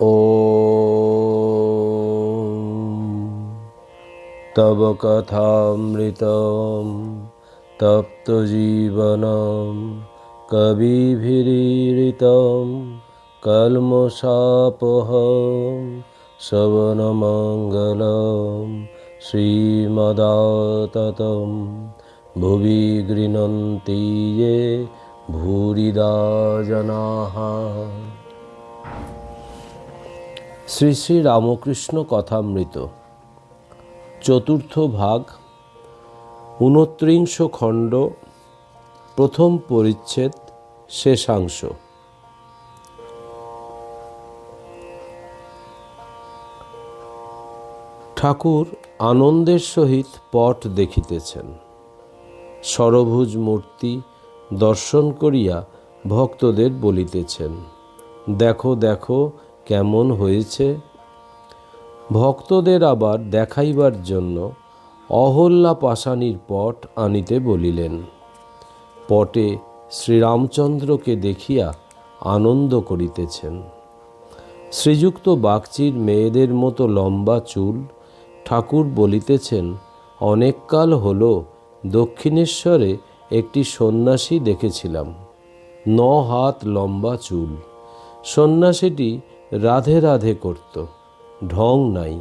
ও তব কথামৃত তপ্তজীবন কবিভিরীত কলমশাপহ শবনমঙ্গল শ্রীমদাতত ভুবি গৃণন্তি ये ভূরিদা জনাः শ্রী শ্রী রামকৃষ্ণ কথামৃত। চতুর্থ ভাগ, ঊনত্রিংশ খণ্ড, প্রথম পরিচ্ছেদ, শেষাংশ। ঠাকুর আনন্দের সহিত পট দেখিতেছেন। সরভুজ মূর্তি দর্শন করিয়া ভক্তদের বলিতেছেন, দেখো দেখো কেমন হয়েছে? ভক্তদের আবার দেখাইবার জন্য অহল্যা পাশানির পট আনিতে বলিলেন। পটে শ্রীরামচন্দ্রকে দেখিয়া আনন্দ করিতেছেন। শ্রীযুক্ত বাগচির মেয়েদের মতো লম্বা চুল ঠাকুর বলিতেছেন অনেককাল হল দক্ষিণেশ্বরে একটি সন্ন্যাসী দেখেছিলাম। ন হাত লম্বা চুল। সন্ন্যাসীটি রাধে রাধে করত। ঢং নাই।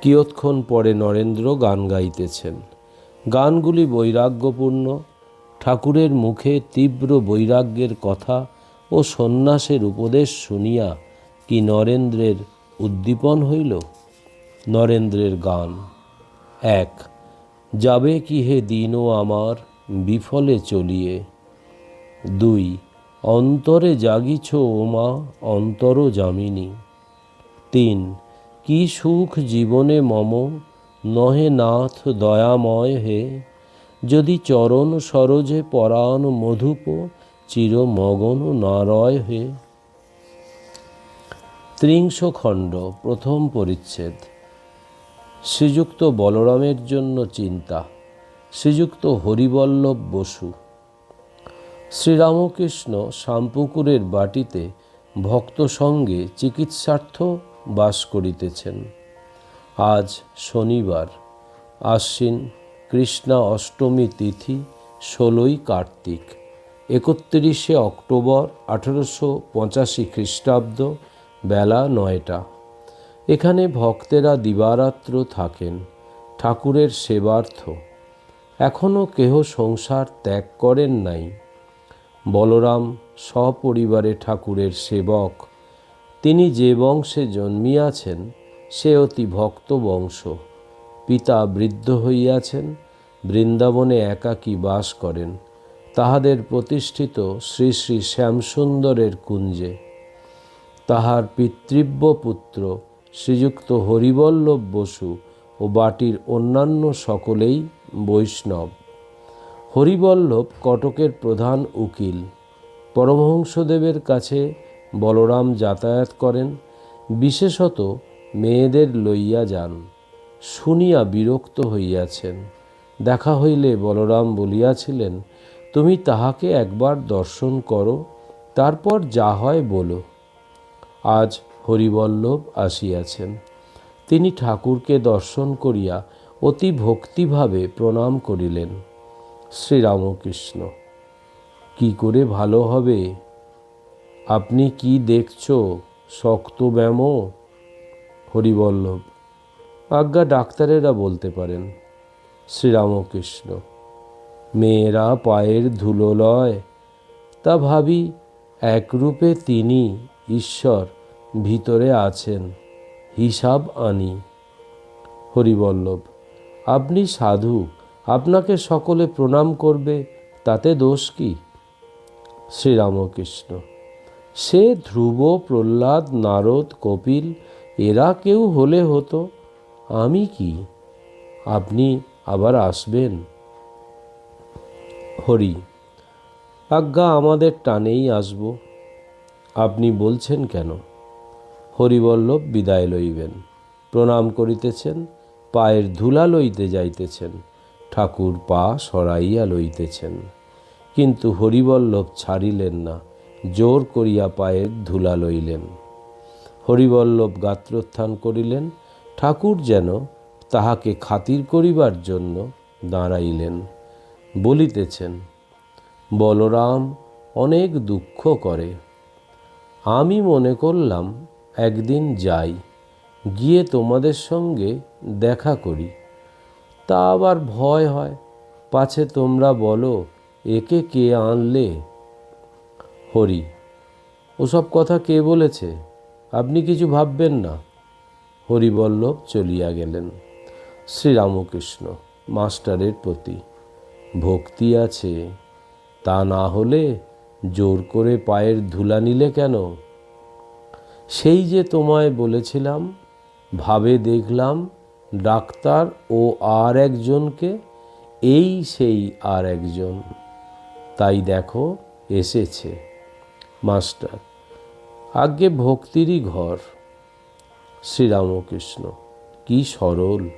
কিয়ৎক্ষণ পরে নরেন্দ্র গান গাইতেছেন। গানগুলি বৈরাগ্যপূর্ণ। ঠাকুরের মুখে তীব্র বৈরাগ্যের কথা ও সন্ন্যাসের উপদেশ শুনিয়া কি নরেন্দ্রের উদ্দীপন হইল? নরেন্দ্রের গান। এক, যাবে কি হে দিনও আমার বিফলে চলিয়ে। দুই অন্তরে জাগিছ ওমা অন্তর জামিনী তিন, কি সুখ জীবনে মম, নহে নাথ দয়াময় হে। যদি চরণ সরোজে পরাণ মধুপ, চির মগন নারয় হে। ত্রিংশ খণ্ড প্রথম পরিচ্ছেদ। শ্রীযুক্ত বলরামের জন্য চিন্তা। শ্রীযুক্ত হরিবল্লভ বসু। শ্রীরামকৃষ্ণ শ্যামপুকুরের বাটিতে ভক্ত সঙ্গে চিকিৎসার্থ বাস করিতেছেন। আজ শনিবার, আশ্বিন কৃষ্ণা অষ্টমী তিথি ষোলোই কার্তিক, একত্রিশে অক্টোবর আঠেরোশো পঁচাশি খ্রিস্টাব্দ বেলা নয়টা। এখানে ভক্তেরা দিবারাত্র থাকেন, ঠাকুরের সেবার্থ। এখনও কেহ সংসার ত্যাগ করেন নাই। বলরাম সপরিবারে ঠাকুরের সেবক। তিনি যে বংশে জন্মিয়াছেন, সে অতি ভক্ত বংশ। পিতা বৃদ্ধ হইয়াছেন, বৃন্দাবনে একাকী বাস করেন। তাহাদের প্রতিষ্ঠিত শ্রী শ্রী শ্যামসুন্দরের কুঞ্জে। তাহার পিতৃব্য পুত্র শ্রীযুক্ত হরিবল্লভ বসু ও বাটির অন্যান্য সকলেই বৈষ্ণব। হরিবল্লভ কটকের প্রধান উকিল। পরমহংসদেবের কাছে বলরাম যাতায়াত করেন, বিশেষত মেয়েদের লইয়া যান। শুনিয়া বিরক্ত হইয়াছেন। দেখা হইলে বলরাম বলিয়াছিলেন, তুমি তাহাকে একবার দর্শন করো, তারপর যা হয় বলো। আজ হরিবল্লভ আসিয়াছেন। তিনি ঠাকুরকে দর্শন করিয়া অতি ভক্তিভাবে প্রণাম করিলেন। শ্রীরামকৃষ্ণ। কি করে ভালো হবে? আপনি কি দেখছ? শক্ত ব্যায়াম হরিবল্লভ। আজ্ঞা ডাক্তারেরা বলতে পারেন, শ্রীরামকৃষ্ণ, মেয়েরা পায়ের ধুলো লয়। তা ভাবি একরূপে তিনি ঈশ্বর ভিতরে আছেন, হিসাব আনি। হরিবল্লভ, আপনি সাধু আপনাকে সকলে প্রণাম করবে, তাতে দোষ কি? শ্রীরামকৃষ্ণ। সে ধ্রুব, প্রহ্লাদ, নারদ, কপিল, এরা কেউ হলে হতো, আমি কি? আপনি আবার আসবেন? হরি, আজ্ঞা আমাদের টানেই আসব। আপনি বলছেন কেন? হরিবল্লভ বিদায় লইবেন। প্রণাম করিতেছেন, পায়ের ধুলা লইতে যাইতেছেন। ঠাকুর পা সরাইয়া লইতেছেন। কিন্তু হরিবল্লভ ছাড়িলেন না, জোর করিয়া পায়ের ধুলা লইলেন। হরিবল্লভ গাত্রোত্থান করিলেন, ঠাকুর যেন তাহাকে খাতির করিবার জন্য দাঁড়াইলেন, বলিতেছেন, বলরাম, অনেক দুঃখ করে। আমি মনে করলাম একদিন যাই, গিয়ে তোমাদের সঙ্গে দেখা করি। তা আবার ভয় হয়। পাছে তোমরা বলো, একে কে আনলে? হরি, ওসব কথা কে বলেছে? আপনি কিছু ভাববেন না। হরিবল্লভ চলিয়া গেলেন। শ্রীরামকৃষ্ণ, মাস্টারের প্রতি ভক্তি আছে। তা না হলে জোর করে পায়ের ধুলা নিলে কেন? সেই যে তোমায় বলেছিলাম, ভাবে দেখলাম ডাক্তার ও আর একজনকে, এই সেই আর একজন। তাই দেখো, এসেছে। মাস্টার, আজ্ঞে ভক্তিরই ঘর। শ্রীরামকৃষ্ণ, কি সরল।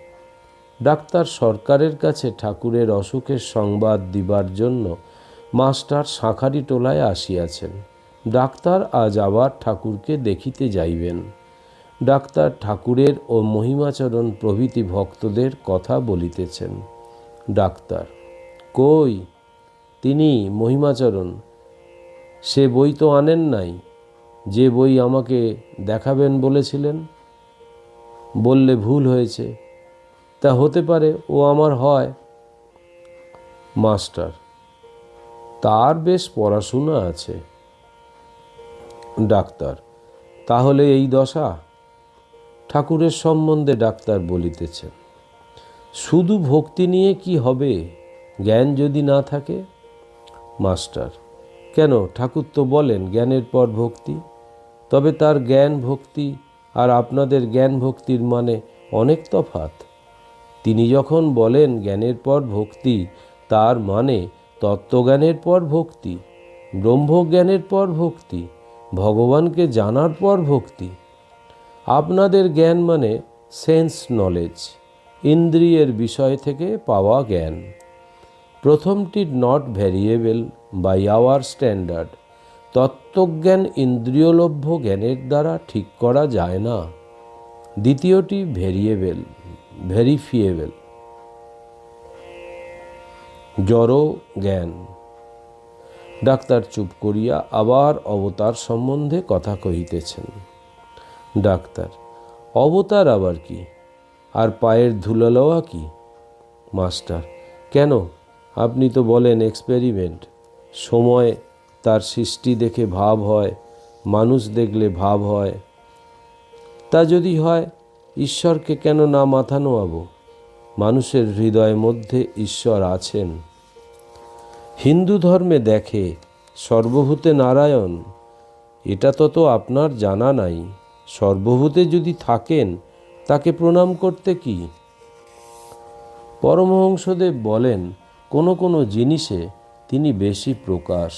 ডাক্তার সরকারের কাছে ঠাকুরের অসুখের সংবাদ দিবার জন্য মাস্টার শাঁখারি টোলায় আসিয়াছেন। ডাক্তার আজ আবার ঠাকুরকে দেখিতে যাইবেন। ডাক্তার ঠাকুরের ও মহিমাচরণ প্রভৃতি ভক্তদের কথা বলিতেছেন। ডাক্তার, কই? তিনি মহিমাচরণ, সে বই তো আনেন নাই, যে বই আমাকে দেখাবেন বলেছিলেন? বললে ভুল হয়েছে, তা হতে পারে ও আমার হয়। মাস্টার, তার বেশ পড়াশোনা আছে। ডাক্তার, তাহলে এই দশা? ঠাকুরের সম্বন্ধে ডাক্তার বলিতেছেন, শুধু ভক্তি নিয়ে কি হবে? জ্ঞান যদি না থাকে? মাস্টার, কেন? ঠাকুর তো বলেন জ্ঞানের পর ভক্তি। তবে তার জ্ঞান ভক্তি আর আপনাদের জ্ঞান ভক্তির মানে অনেক তফাত তিনি যখন বলেন জ্ঞানের পর ভক্তি, তার মানে তত্ত্বজ্ঞানের পর ভক্তি, ব্রহ্মজ্ঞানের পর ভক্তি, ভগবানকে জানার পর ভক্তি। আপনাদের জ্ঞান মানে সেন্স নলেজ ইন্দ্রিয়ের বিষয় থেকে পাওয়া জ্ঞান। প্রথমটি not variable by our standard তত্ত্বজ্ঞান ইন্দ্রিয়লভ্য জ্ঞানের দ্বারা ঠিক করা যায় না। দ্বিতীয়টি ভেরিয়েবল ভেরিফিয়েবল জড় জ্ঞান। ডাক্তার চুপ করিয়া আবার অবতার সম্বন্ধে কথা কহিতেছেন। ডাক্তার। অবতার আবার কি? আর পায়ের ধুলো লওয়া কি? মাস্টার, কেন? আপনি তো বলেন এক্সপেরিমেন্ট। সময় তার সৃষ্টি দেখে ভাব হয়, মানুষ দেখলে ভাব হয়। তা যদি হয়, ঈশ্বরকে কেন না মাথা নোয়াবো? মানুষের হৃদয়ের মধ্যে ঈশ্বর আছেন। হিন্দু ধর্মে দেখে সর্বভূতে নারায়ণ, এটা তো তো আপনার জানা নাই। সর্বভূতে যদি থাকেন, তাকে প্রণাম করতে কি? পরমহংসদেব বলেন, কোনো কোনো জিনিসে তিনি বেশি প্রকাশ।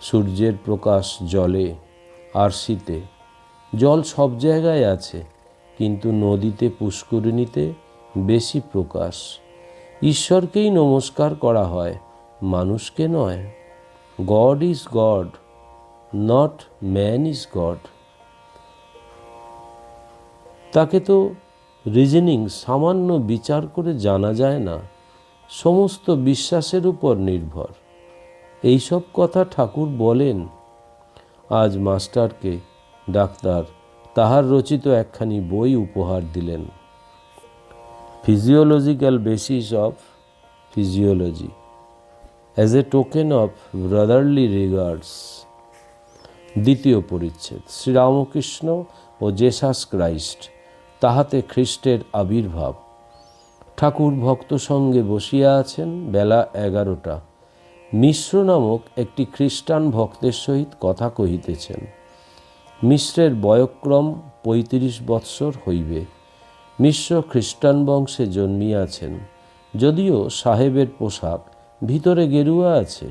সূর্যের প্রকাশ জলে আর শীতে জল সব জায়গায় আছে, কিন্তু নদীতে, পুষ্করিণীতে বেশি প্রকাশ। ঈশ্বরকেই নমস্কার করা হয়, মানুষকে নয়। God is God not man is God তাকে তো রিজনিং সামান্য বিচার করে জানা যায় না, সমস্ত বিশ্বাসের উপর নির্ভর। এইসব কথা ঠাকুর বলেন। আজ মাস্টারকে ডাক্তার তাহার রচিত একখানি বই উপহার দিলেন। Physiological basis of physiology as a token of brotherly regards দ্বিতীয় পরিচ্ছেদ, শ্রীরামকৃষ্ণ ও জেসাস ক্রাইস্ট তাহাতে খ্রিস্টের আবির্ভাব। ঠাকুর ভক্ত সঙ্গে বসিয়া আছেন বেলা এগারোটা। মিশ্র নামক একটি খ্রিস্টান ভক্তের সহিত কথা কহিতেছেন, মিশ্রের বয়ক্রম পঁয়ত্রিশ বৎসর হইবে। মিশ্র খ্রিস্টান বংশে জন্মিয়াছেন। যদিও সাহেবের পোশাক ভিতরে গেরুয়া আছে।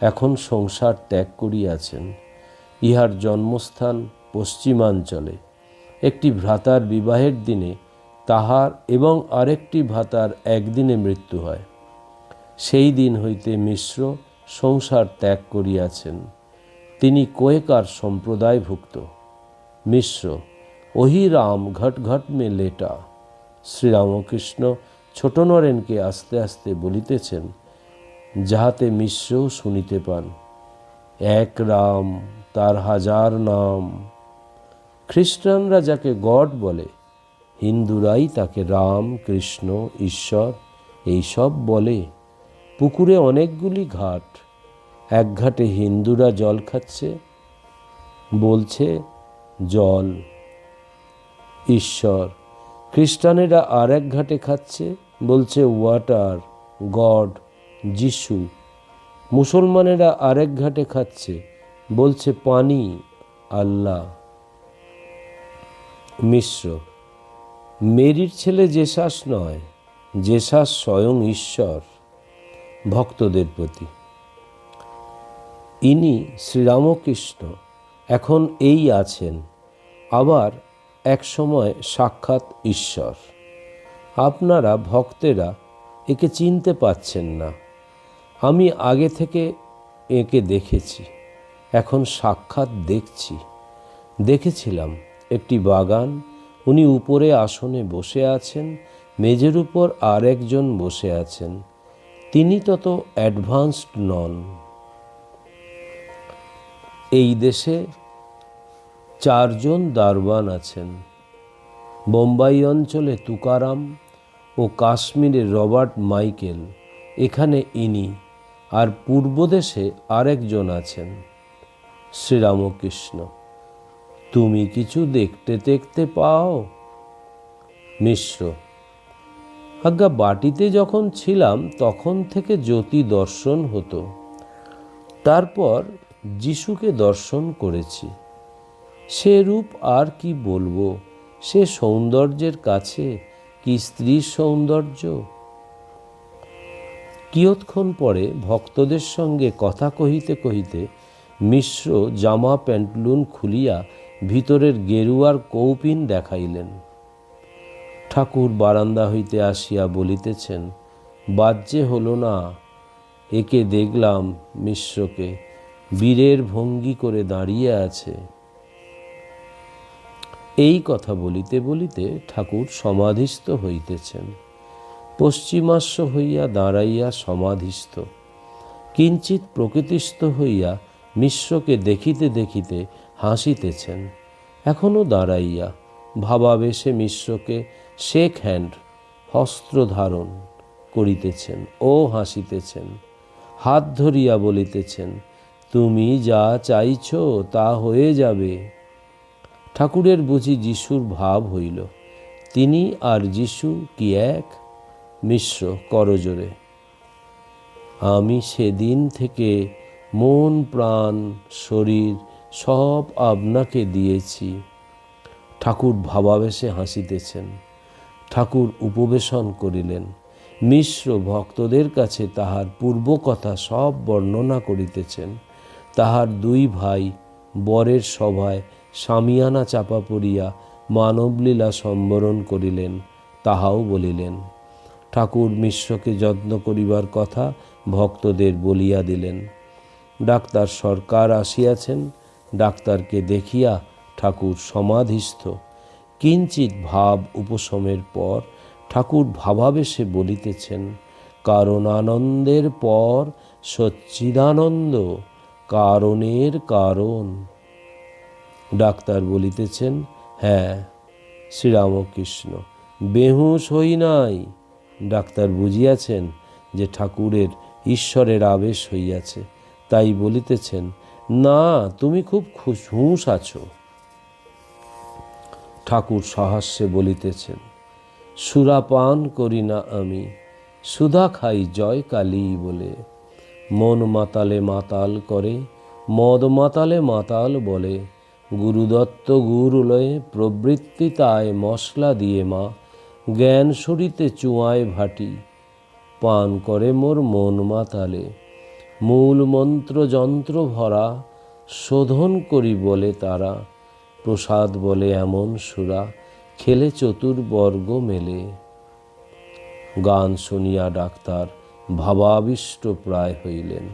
এখন সংসার ত্যাগ করিয়াছেন। ইহার জন্মস্থান পশ্চিমাঞ্চলে। একটি ভ্রাতার বিবাহের দিনে তাহার এবং আরেকটি ভ্রাতার একদিনে মৃত্যু হয়। সেই দিন হইতে মিশ্র সংসার ত্যাগ করিয়াছেন। তিনি কোয়েকার সম্প্রদায়ভুক্ত। মিশ্র, ওহি রাম, ঘট ঘট মে লেটা। শ্রীরামকৃষ্ণ ছোট নরেনকে আস্তে আস্তে বলিতেছেন, যাহাতে মিশ্রও শুনিতে পান। এক রাম, তার হাজার নাম। খ্রিস্টানরা যাকে গড বলে, হিন্দুরাই তাকে রাম, কৃষ্ণ, ঈশ্বর এইসব বলে। পুকুরে অনেকগুলি ঘাট, এক ঘাটে হিন্দুরা জল খাচ্ছে, বলছে, জল, ঈশ্বর। খ্রিস্টানেরা আর এক ঘাটে খাচ্ছে, বলছে, ওয়াটার, গড, যিশু। মুসলমানেরা আরেক ঘাটে খাচ্ছে, বলছে, পানি, আল্লাহ। মিশ্র। মেরির ছেলে জেসাস নয়, জেসাস স্বয়ং ঈশ্বর, ভক্তদের প্রতি। ইনি শ্রীরামকৃষ্ণ, এখন এই আছেন, আবার এক সময় সাক্ষাৎ ঈশ্বর। আপনারা ভক্তেরা একে চিনতে পাচ্ছেন না। আমি আগে থেকে একে দেখেছি, এখন সাক্ষাৎ দেখছি, দেখেছিলাম। একটি বাগান। উনি উপরে আসনে বসে আছেন মেজের উপর আর একজন বসে আছেন। তিনি তত অ্যাডভান্সড নন। এই দেশে চারজন দারবান আছেন। বোম্বাই অঞ্চলে তুকারাম ও কাশ্মীরে রবার্ট মাইকেল, এখানে ইনি আর পূর্বদেশে আরেকজন আছেন, শ্রীরামকৃষ্ণ। তুমি কিছু দেখতে দেখতে পাও? মিশ্র, আজ্ঞা, বাটিতে যখন ছিলাম তখন থেকে জ্যোতি দর্শন হতো। তারপর যিশুকে দর্শন করেছি। সে রূপ আর কি বলব? সে সৌন্দর্যের কাছে কি স্ত্রীর সৌন্দর্য? কিয়ৎক্ষণ পরে ভক্তদের সঙ্গে কথা কহিতে কহিতে মিশ্র জামা প্যান্টলুন খুলিয়া ভিতরের গেরুয়ার কৌপিন দেখাইলেন। ঠাকুর বারান্দা হইতে আসিয়া বলিতেছেন, বাজ্যে হলো না, একে দেখলাম মিশ্রকে বীরের ভঙ্গি করে দাঁড়িয়ে আছে। এই কথা বলিতে বলিতে ঠাকুর সমাধিস্থ হইতেছেন। পশ্চিমাস্য হইয়া দাঁড়াইয়া সমাধিস্থ। কিঞ্চিত প্রকৃতিস্থ হইয়া মিশ্রকে দেখিতে দেখিতে হাসিতেছেন। এখনও দাঁড়াইয়া ভাবাবেশে মিশ্রকে শেক হ্যান্ড হস্ত্র ধারণ করিতেছেন ও হাসিতেছেন, হাত ধরিয়া বলিতেছেন, তুমি যা চাইছ তা হয়ে যাবে। ঠাকুরের বুঝি যিশুর ভাব হইল, তিনি আর যিশু কি এক? মিশ্র করজোরে, আমি সেদিন থেকে মন, প্রাণ, শরীর সব আপনাকে দিয়েছি। ঠাকুর ভাবাবেশে হাসিতেছেন। ঠাকুর উপবেশন করিলেন। মিশ্র ভক্তদের কাছে তাহার পূর্ব কথা সব বর্ণনা করিতেছেন। তাহার দুই ভাই বরের সভায় সামিয়ানা চাপা পড়িয়া মানবলীলা সম্বরণ করিলেন, তাহাও বলিলেন, ঠাকুর মিশ্রকে যত্ন করিবার কথা ভক্তদের বলিয়া দিলেন। ডাক্তার সরকার আসিয়াছেন ডাক্তারকে দেখিয়া ঠাকুর সমাধিস্থ। কিঞ্চিত ভাব উপশমের পর ঠাকুর ভাবাবেশে বলিতেছেন কারণ আনন্দের পর সচ্চিদানন্দ, কারণের কারণ। ডাক্তার বলিতেছেন হ্যাঁ শ্রীরামকৃষ্ণ, বেহুশ হই নাই। ডাক্তার বুঝিয়াছেন যে ঠাকুরের ঈশ্বরের আবেশ হইয়াছে, তাই বলিতেছেন না, তুমি খুব হুঁশ আছো। ঠাকুর সহাস্যে বলিতেছেন সুরাপান করি না আমি, সুধা খাই জয় কালী বলে। মন মাতালে মাতাল করে, মদ মাতালে মাতাল বলে। গুরুদত্ত গুরুলয়ে প্রবৃত্তি তায় মশলা দিয়ে মা, জ্ঞান সরিতে চুয়ায় ভাটি। পান করে মোর মন মাতালে মূল মন্ত্র যন্ত্র ভরা শোধন করি বলে তারা, প্রসাদ বলে এমন সুরা, খেলে চতুর্বর্গ মেলে। গান শুনিয়া ডাক্তার ভাবাবিষ্ট প্রায় হইলেন।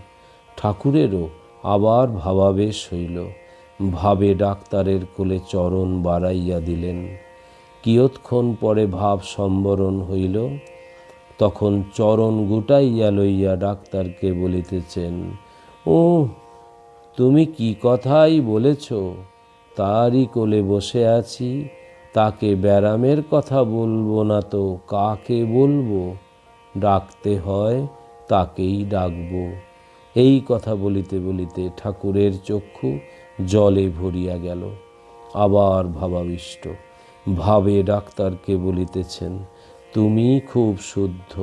ঠাকুরেরও আবার ভাবাবেশ হইল। ভাবে ডাক্তারের কোলে চরণ বাড়াইয়া দিলেন। কিয়ৎক্ষণ পরে ভাব সম্বরণ হইল। তখন চরণ গুটাইয়া লইয়া ডাক্তারকে বলিতেছেন ও তুমি কি কথাই বলেছ? তারই কোলে বসে আছি, তাকে ব্যারামের কথা বলব না তো কাকে বলব? ডাকতে হয়, তাকেই ডাকবো। এই কথা বলিতে বলিতে ঠাকুরের চক্ষু জলে ভরিয়া গেল। আবার ভাবাবিষ্ট। ভাবে ডাক্তারকে বলিতেছেন তুমি খুব শুদ্ধ,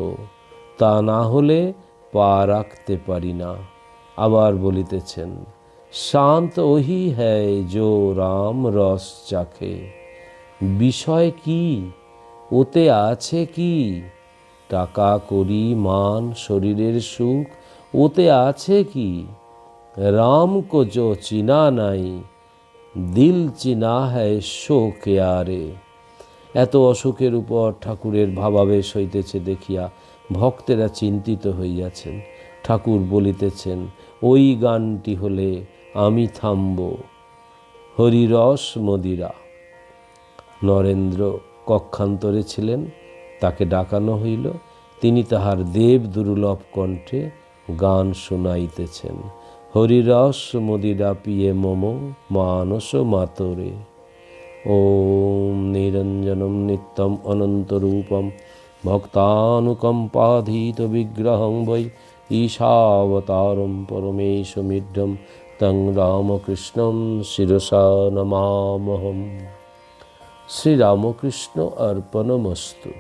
তা না হলে পা রাখতে পারি না। আবার বলিতেছেন, শান্ত ওহি হ্যায় জো রাম রস চাখে। বিষয় কি? ওতে আছে কি? টাকা করি, মান, শরীরের সুখ, ওতে আছে কি? রাম কো জো চিনা নাই, দিল চিনা হ্যায় শো কেয়ারে এত অসুখের উপর ঠাকুরের ভাবাবেশ হইতেছে দেখিয়া ভক্তেরা চিন্তিত হইয়াছেন। ঠাকুর বলিতেছেন, ওই গানটি হলে আমি থামব। হরিরস মদিরা। নরেন্দ্র কক্ষান্তরে ছিলেন, তাকে ডাকানো হইল। তিনি তাহার দেব দুর্লভ কণ্ঠে গান শুনাইতেছেন, হরিরস মদিরা পিয়ে মম, মানস মাতরে। নিরঞ্জনম নিত্যম অনন্তরূপম ভক্তানুকম্পাধীত বিগ্রহং বৈ ঈশাবতারম পরমেশমিড্ঢম তং রামকৃষ্ণম শিরসা নমামহম শ্রীরামকৃষ্ণ অর্পণমস্তু